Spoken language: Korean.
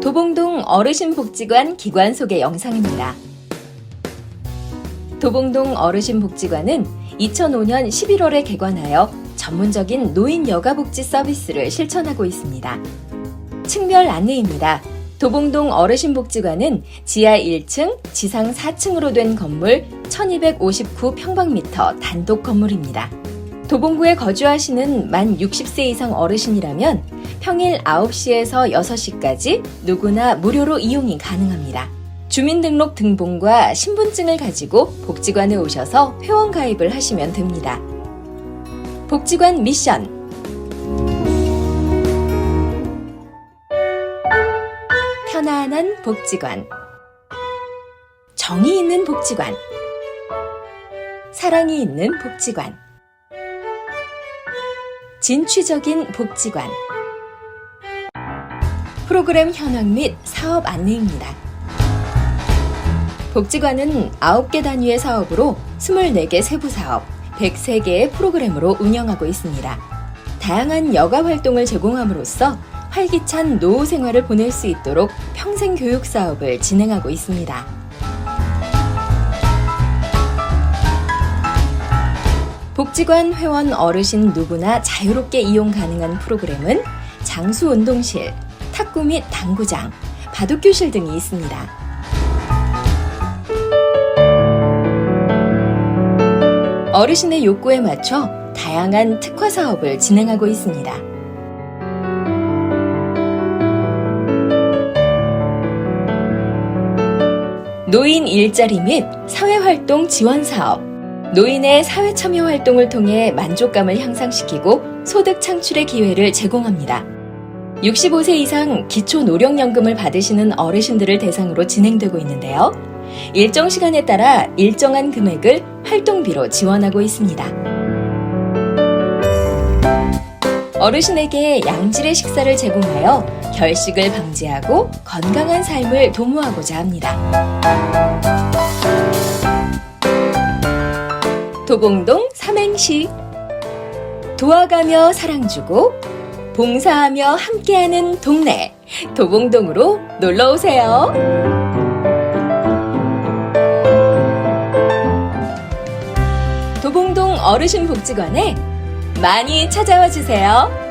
도봉동 어르신복지관 기관 소개 영상입니다. 도봉동 어르신복지관은 2005년 11월에 개관하여 전문적인 노인 여가복지 서비스를 실천하고 있습니다. 층별 안내입니다. 도봉동 어르신복지관은 지하 1층, 지상 4층으로 된 건물 1259평방미터 단독 건물입니다. 도봉구에 거주하시는 만 60세 이상 어르신이라면 평일 9시에서 6시까지 누구나 무료로 이용이 가능합니다. 주민등록 등본과 신분증을 가지고 복지관에 오셔서 회원 가입을 하시면 됩니다. 복지관 미션 편안한 복지관 정이 있는 복지관 사랑이 있는 복지관 진취적인 복지관 프로그램 현황 및 사업 안내입니다. 복지관은 9개 단위의 사업으로 24개 세부 사업, 103개의 프로그램으로 운영하고 있습니다. 다양한 여가 활동을 제공함으로써 활기찬 노후 생활을 보낼 수 있도록 평생 교육 사업을 진행하고 있습니다. 복지관 회원 어르신 누구나 자유롭게 이용 가능한 프로그램은 장수 운동실, 탁구 및 당구장, 바둑교실 등이 있습니다. 어르신의 욕구에 맞춰 다양한 특화 사업을 진행하고 있습니다. 노인 일자리 및 사회활동 지원 사업, 노인의 사회 참여 활동을 통해 만족감을 향상시키고 소득 창출의 기회를 제공합니다. 65세 이상 기초 노령연금을 받으시는 어르신들을 대상으로 진행되고 있는데요. 일정 시간에 따라 일정한 금액을 활동비로 지원하고 있습니다. 어르신에게 양질의 식사를 제공하여 결식을 방지하고 건강한 삶을 도모하고자 합니다. 도봉동 삼행시 도와가며 사랑 주고 봉사하며 함께하는 동네 도봉동으로 놀러 오세요. 도봉동 어르신 복지관에 많이 찾아와 주세요.